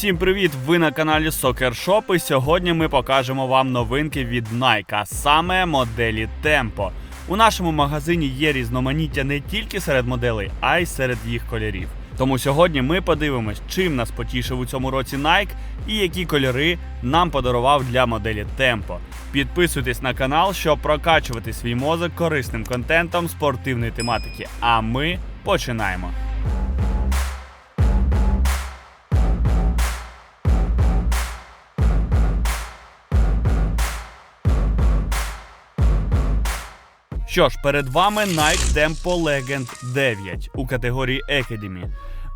Всім привіт! Ви на каналі Soccer Shop і сьогодні ми покажемо вам новинки від Nike, а саме моделі Tempo. У нашому магазині є різноманіття не тільки серед моделей, а й серед їх кольорів. Тому сьогодні ми подивимось, чим нас потішив у цьому році Nike і які кольори нам подарував для моделі Tempo. Підписуйтесь на канал, щоб прокачувати свій мозок корисним контентом спортивної тематики. А ми починаємо. Що ж, перед вами Nike Tempo Legend 9 у категорії Academy.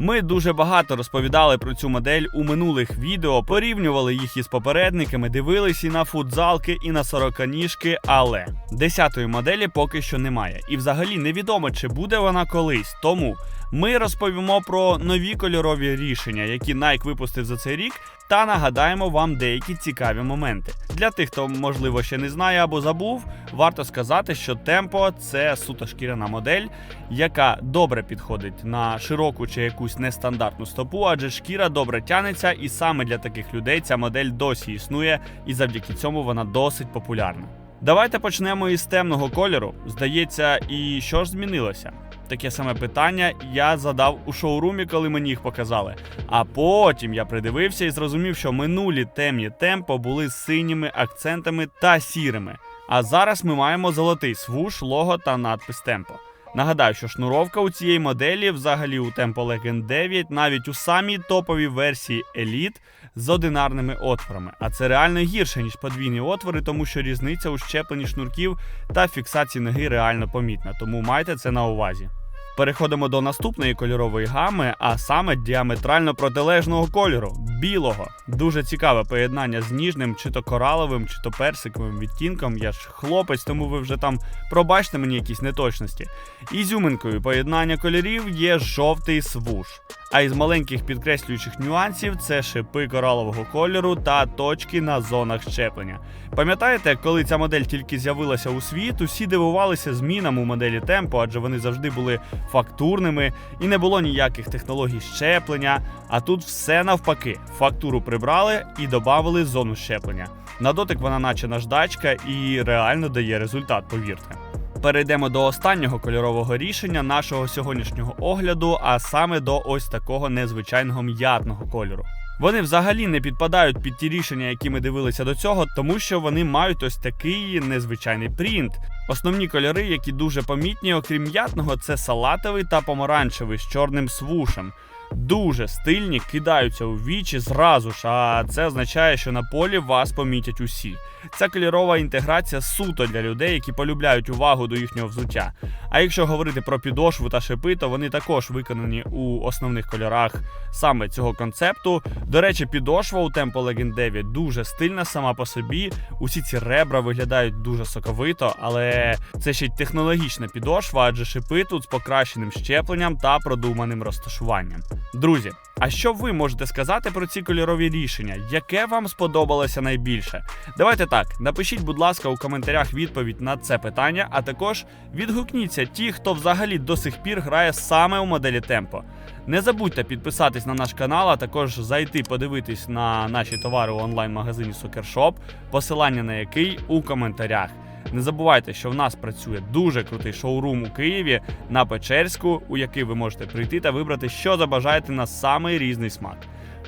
Ми дуже багато розповідали про цю модель у минулих відео, порівнювали їх із попередниками, дивились і на футзалки, і на сороканіжки, але десятої моделі поки що немає. І взагалі невідомо, чи буде вона колись. Тому ми розповімо про нові кольорові рішення, які Nike випустив за цей рік, та нагадаємо вам деякі цікаві моменти. Для тих, хто можливо ще не знає або забув, варто сказати, що Tempo – це суто шкіряна модель, яка добре підходить на широку чи якусь нестандартну стопу, адже шкіра добре тянеться, і саме для таких людей ця модель досі існує, і завдяки цьому вона досить популярна. Давайте почнемо із темного кольору. Здається, і що ж змінилося? Таке саме питання я задав у шоурумі, коли мені їх показали. А потім я придивився і зрозумів, що минулі темні темпо були синіми акцентами та сірими. А зараз ми маємо золотий свуш, лого та надпис темпо. Нагадаю, що шнуровка у цієї моделі, взагалі у Tempo Legend 9, навіть у самій топовій версії Elite з одинарними отворами. А це реально гірше, ніж подвійні отвори, тому що різниця у щепленні шнурків та фіксації ноги реально помітна. Тому майте це на увазі. Переходимо до наступної кольорової гами, а саме діаметрально протилежного кольору білого. Дуже цікаве поєднання з ніжним, чи то кораловим, чи то персиковим відтінком. Я ж хлопець, тому ви вже там пробачте мені якісь неточності. Ізюминкою поєднання кольорів є жовтий свуш. А із маленьких підкреслюючих нюансів це шипи коралового кольору та точки на зонах щеплення. Пам'ятаєте, коли ця модель тільки з'явилася у світ, усі дивувалися змінам у моделі Tempo, адже вони завжди були фактурними і не було ніяких технологій щеплення. А тут все навпаки: фактуру прибрали і додали зону щеплення. На дотик вона, наче наждачка, і реально дає результат, повірте. Перейдемо до останнього кольорового рішення нашого сьогоднішнього огляду, а саме до ось такого незвичайного м'ятного кольору. Вони взагалі не підпадають під ті рішення, які ми дивилися до цього, тому що вони мають ось такий незвичайний принт. Основні кольори, які дуже помітні, окрім м'ятного, це салатовий та помаранчевий з чорним свушем. Дуже стильні, кидаються у вічі зразу ж, а це означає, що на полі вас помітять усі. Ця кольорова інтеграція суто для людей, які полюбляють увагу до їхнього взуття. А якщо говорити про підошву та шипи, то вони також виконані у основних кольорах саме цього концепту. До речі, підошва у Tempo Legend 9 дуже стильна сама по собі. Усі ці ребра виглядають дуже соковито, але це ще й технологічна підошва, адже шипи тут з покращеним щепленням та продуманим розташуванням. Друзі, а що ви можете сказати про ці кольорові рішення? Яке вам сподобалося найбільше? Давайте так, напишіть, будь ласка, у коментарях відповідь на це питання, а також відгукніться ті, хто взагалі до сих пір грає саме у моделі Tempo. Не забудьте підписатись на наш канал, а також зайти подивитись на наші товари у онлайн-магазині Soccer посилання на який у коментарях. Не забувайте, що в нас працює дуже крутий шоурум у Києві на Печерську, у який ви можете прийти та вибрати, що забажаєте на самий різний смак.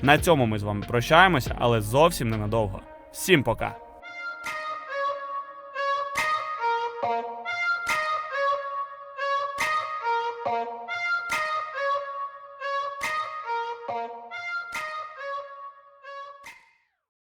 На цьому ми з вами прощаємося, але зовсім ненадовго. Всім пока! Thank you.